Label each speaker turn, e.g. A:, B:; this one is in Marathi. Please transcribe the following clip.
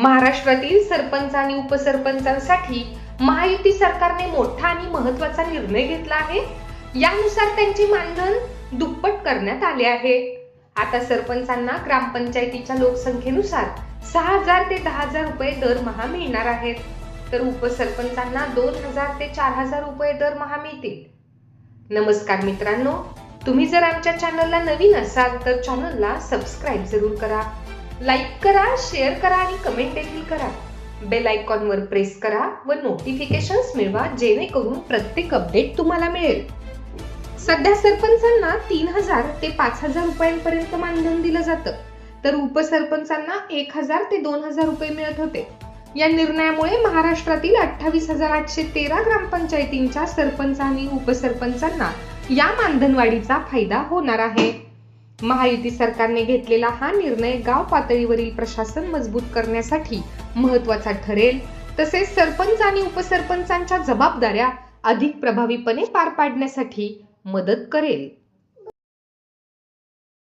A: महाराष्ट्रातील सरपंच आणि उपसरपंचांसाठी महायुती सरकारने मोठा आणि महत्त्वाचा निर्णय घेतला आहे. यानुसार त्यांचे मानधन दुप्पट करण्यात आले आहे. आता सरपंचांना ग्रामपंचायतीच्या लोकसंख्येनुसार सहा हजार ते दहा हजार रुपये दरमहा मिळणार आहेत. तर उपसरपंचांना दोन हजार ते चार हजार रुपये दरमहा मिळतील. नमस्कार मित्रांनो तुम्ही जर आमच्या चॅनलला नवीन असाल तर चॅनलला सबस्क्राईब जरूर करा. लाईक करा शेअर करा आणि कमेंट देखील करा. बेल आयकॉनवर प्रेस करा व नोटिफिकेशन्स मिळवा जेणेकरून प्रत्येक अपडेट तुम्हाला मिळेल. सध्या सरपंचांना तीन हजार ते पाच हजार रुपयांपर्यंत मानधन दिलं जातं. तर उपसरपंचांना एक हजार ते दोन हजार रुपये मिळत होते. या निर्णयामुळे महाराष्ट्रातील अठ्ठावीस हजार आठशे तेरा ग्रामपंचायतींच्या सरपंच आणि उपसरपंचांना या मानधनवाढीचा फायदा होणार आहे. महायुती सरकारने घेतलेला हा निर्णय गाव पातळीवरील प्रशासन मजबूत करण्यासाठी महत्त्वाचा ठरेल. तसेच सरपंच आणि उपसरपंचांच्या जबाबदाऱ्या अधिक प्रभावीपणे पार पाडण्यासाठी मदत करेल.